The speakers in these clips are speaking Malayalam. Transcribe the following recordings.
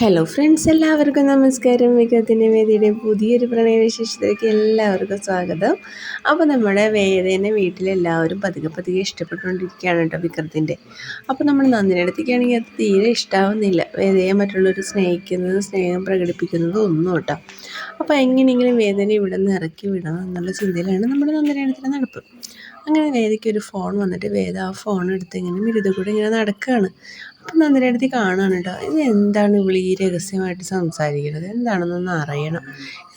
ഹലോ ഫ്രണ്ട്സ് എല്ലാവർക്കും നമസ്കാരം. വികത്തിന്റെ വേദിയുടെ പുതിയൊരു പ്രണയവിശേഷത്തിലേക്ക് എല്ലാവർക്കും സ്വാഗതം. അപ്പോൾ നമ്മുടെ വേദേനെ വീട്ടിലെല്ലാവരും പതുക്കെ പതുക്കെ ഇഷ്ടപ്പെട്ടുകൊണ്ടിരിക്കുകയാണ് കേട്ടോ വിക്രത്തിന്റെ അപ്പോൾ നമ്മൾ നന്ദിനടുത്തേക്കാണെങ്കിൽ അത് തീരെ ഇഷ്ടാവുന്നില്ല. വേദയെ മറ്റുള്ളവർ സ്നേഹിക്കുന്നതും സ്നേഹം പ്രകടിപ്പിക്കുന്നതും ഒന്നും കേട്ടോ. അപ്പോൾ എങ്ങനെയെങ്കിലും വേദന ഇവിടെ നിന്ന് ഇറക്കി വിടണം എന്നുള്ള ചിന്തയിലാണ് നമ്മുടെ നന്ദിനടുത്തിന്റെ നടപ്പ്. അങ്ങനെ വേദയ്ക്ക് ഒരു ഫോൺ വന്നിട്ട് വേദ ആ ഫോൺ എടുത്ത് ഇങ്ങനെ കൂടെ ഇങ്ങനെ നടക്കുകയാണ്. അപ്പം നന്ദിനിയടുത്ത് കാണുകയാണ് കേട്ടോ ഇത് എന്താണ് ഇവൾ ഈ രഹസ്യമായിട്ട് സംസാരിക്കുന്നത്? എന്താണെന്നൊന്ന് അറിയണം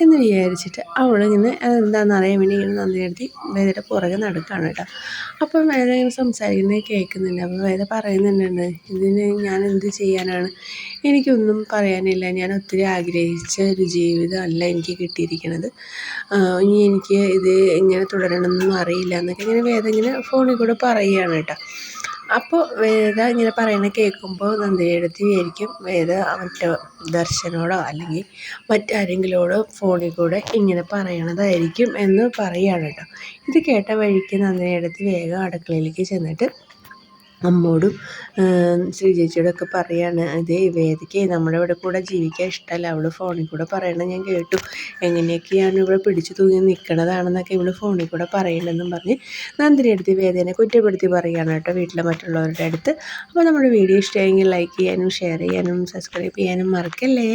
എന്ന് വിചാരിച്ചിട്ട് അവളിങ്ങനെ എന്താണെന്ന് അറിയാൻ വേണ്ടി ഇങ്ങനെ നന്ദിനിയടുത്ത് വേദയുടെ പുറകെ നടക്കുകയാണ് കേട്ടോ. അപ്പം വേദ ഇങ്ങനെ സംസാരിക്കുന്നത് കേൾക്കുന്നുണ്ട് അപ്പോൾ വേദ പറയുന്നുണ്ട് ഇതിന് ഞാൻ എന്ത് ചെയ്യാനാണ്? എനിക്കൊന്നും പറയാനില്ല. ഞാൻ ഒത്തിരി ആഗ്രഹിച്ച ഒരു ജീവിതമല്ല എനിക്ക് കിട്ടിയിരിക്കുന്നത് ഇനി എനിക്ക് ഇത് എങ്ങനെ തുടരണമെന്നൊന്നും അറിയില്ല എന്നൊക്കെ ഇങ്ങനെ വേദ ഇങ്ങനെ ഫോണിൽ കൂടെ പറയുകയാണ് കേട്ടോ. അപ്പോൾ വേദ ഇങ്ങനെ പറയുന്നത് കേൾക്കുമ്പോൾ നന്ദിനിയെടുത്ത് വിചാരിക്കും വേദ മറ്റേ ദർശനോടോ അല്ലെങ്കിൽ മറ്റാരെങ്കിലോടോ ഫോണിൽ കൂടെ ഇങ്ങനെ പറയണതായിരിക്കും എന്ന് പറയുകയാണ് കേട്ടോ. ഇത് കേട്ട വഴിക്ക് നന്ദിനിയെടുത്ത് വേഗം അടുക്കളയിലേക്ക് ചെന്നിട്ട് അമ്മോടും ശ്രീ ചേച്ചിയോടും ഒക്കെ പറയാണ് ഇതേ വേദിക്ക് നമ്മുടെ ഇവിടെ കൂടെ ജീവിക്കാൻ ഇഷ്ടമല്ല അവൾ ഫോണിൽ കൂടെ പറയണത് ഞാൻ കേട്ടു. എങ്ങനെയൊക്കെയാണ് ഇവിടെ പിടിച്ചു തൂങ്ങി നിൽക്കണതാണെന്നൊക്കെ ഇവൾ ഫോണിൽ കൂടെ പറയണമെന്നും പറഞ്ഞ് നന്ദിനി അടുത്ത് വേദനെ കുറ്റപ്പെടുത്തി പറയുകയാണ് കേട്ടോ വീട്ടിലെ മറ്റുള്ളവരുടെ അടുത്ത്. അപ്പോൾ നമ്മുടെ വീഡിയോ ഇഷ്ടമായെങ്കിൽ ലൈക്ക് ചെയ്യാനും ഷെയർ ചെയ്യാനും സബ്സ്ക്രൈബ് ചെയ്യാനും മറക്കല്ലേ?